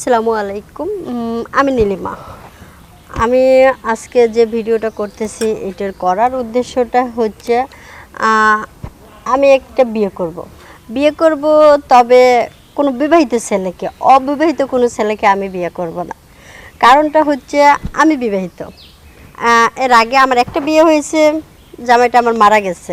আসসালামু আলাইকুম। আমি নীলিমা। আমি আজকে যে ভিডিওটা করতেছি, এটার করার উদ্দেশ্যটা হচ্ছে আমি একটা বিয়ে করব। বিয়ে করব তবে কোনো বিবাহিত ছেলেকে, অবিবাহিত কোনো ছেলেকে আমি বিয়ে করব না। কারণটা হচ্ছে, আমি বিবাহিত। এর আগে আমার একটা বিয়ে হয়েছে, জামাইটা আমার মারা গেছে।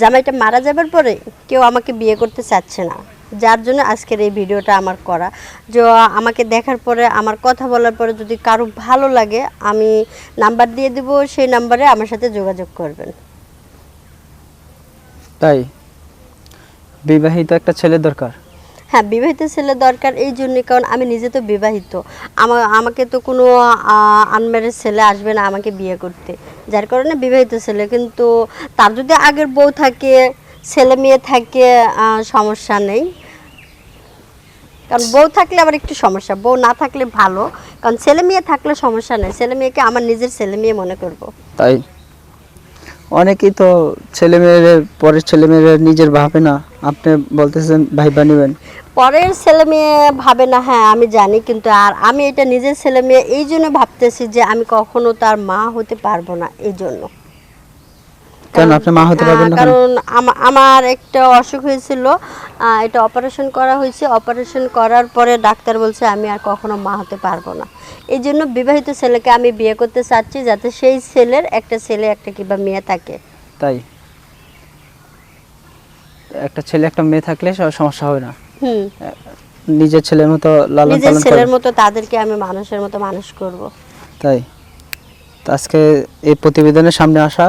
জামাইটা মারা যাবার পরে কেউ আমাকে বিয়ে করতে চাচ্ছে না। যার জন্য আজকের এই ভিডিওটা আমার করা। যে আমাকে দেখার পরে আমার কথা বলার পরে যদি কারও ভালো লাগে আমি নাম্বার দিয়ে দেবো সেই নাম্বারে আমার সাথে যোগাযোগ করবেন। তাই? বিবাহিত একটা ছেলে দরকার? হ্যাঁ বিবাহিত ছেলে দরকার এই জন্যই কারণ আমি নিজে তো বিবাহিত। আমার আমাকে তো কোনো আনম্যারেজ ছেলে আসবে না আমাকে বিয়ে করতে। যার কারণে বিবাহিত ছেলে কিন্তু তার যদি আগের বউ থাকে ছেলে মেয়ে থাকে সমস্যা নেই। কারণ বউ থাকলে আবার একটু সমস্যা বউ না থাকলে ভালো। কারণ ছেলে মেয়ে থাকলে সমস্যা নেই ছেলে মেয়েকে আমার নিজের ছেলে মেয়ে মনে করব। তাই? অনেকেই তো ছেলে মেয়ের পরের ছেলে মেয়েরা নিজের ভাবে না। আপনি বলতেছেন ভাই বানিবেন পরের ছেলে মেয়ে ভাবে না হ্যাঁ আমি জানি। কিন্তু আর আমি এটা নিজের ছেলে মেয়ে এই জন্য ভাবতেছি যে আমি কখনো তার মা হতে পারব না এই জন্য। কেন আপনি মা হতে পারবেন না কারণ আমার একটা অসুখ হয়েছিল। এটা অপারেশন করা হয়েছে। অপারেশন করার পরে ডাক্তার বলছে আমি আর কখনো মা হতে পারব না। এই জন্য বিবাহিত ছেলেকে আমি বিয়ে করতে চাচ্ছি যাতে সেই ছেলের একটা ছেলে একটা কিংবা মেয়ে থাকে। তাই? একটা ছেলে একটা মেয়ে থাকলে সমস্যা হবে না। হুম। নিজের ছেলের মতো লালন নিজের পালন ছেলের মতো তাদেরকে আমি মানুষের মতো মানুষ করব। তাই? তো আজকে এই প্রতিবেদনের সামনে আসা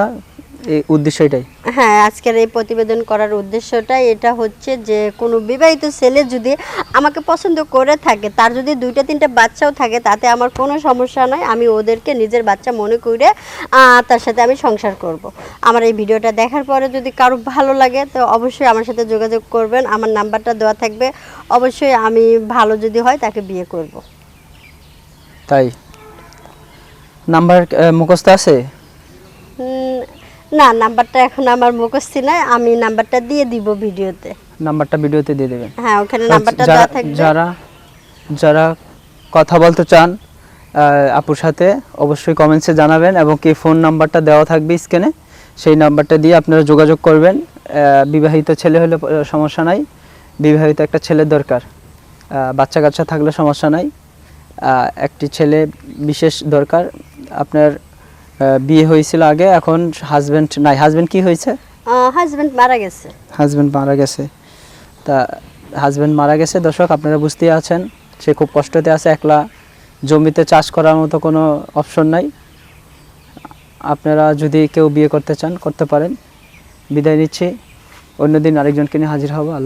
এই উদ্দেশ্য এটাই? হ্যাঁ আজকের এই প্রতিবেদন করার উদ্দেশ্যটাই এটা হচ্ছে যে কোনো বিবাহিত ছেলে যদি আমাকে পছন্দ করে থাকে তার যদি দুইটা তিনটা বাচ্চাও থাকে তাতে আমার কোনো সমস্যা নয়। আমি ওদেরকে নিজের বাচ্চা মনে করে তার সাথে আমি সংসার করব। আমার এই ভিডিওটা দেখার পরে যদি কারও ভালো লাগে তো অবশ্যই আমার সাথে যোগাযোগ করবেন। আমার নাম্বারটা দেওয়া থাকবে। অবশ্যই আমি ভালো যদি হয় তাকে বিয়ে করব। তাই? নাম্বার মুখস্থ আছে? না নাম্বারটা এখন আমার মুখস্থি নাই আমি নাম্বারটা দিয়ে দিব ভিডিওতে। নাম্বারটা ভিডিওতে দিয়ে দেবেন। হ্যাঁ ওখানে নাম্বারটা যারা দেওয়া থাকবে। যারা যারা কথা বলতে চান আপুর সাথে অবশ্যই কমেন্টসে জানাবেন এবং কি ফোন নাম্বারটা দেওয়া থাকবে স্ক্রিনে সেই নাম্বারটা দিয়ে আপনারা যোগাযোগ করবেন। বিবাহিত ছেলে হলে সমস্যা নাই। বিবাহিত একটা ছেলের দরকার। বাচ্চা কাচ্চা থাকলে সমস্যা নাই। একটি ছেলে বিশেষ দরকার। আপনার বিয়ে হয়েছিল আগে এখন হাজবেন্ড নাই। হাজবেন্ড কি হয়েছে? হাজবেন্ড মারা গেছে। হাজব্যান্ড মারা গেছে। তা হাজবেন্ড মারা গেছে। দর্শক আপনারা বুঝতেই আছেন সে খুব কষ্টতে আছে একলা। জমিতে চাষ করার মতো কোনো অপশন নাই। আপনারা যদি কেউ বিয়ে করতে চান করতে পারেন। বিদায় নিচ্ছি। অন্যদিন আরেকজনকে নিয়ে হাজির হব। আল্লাহ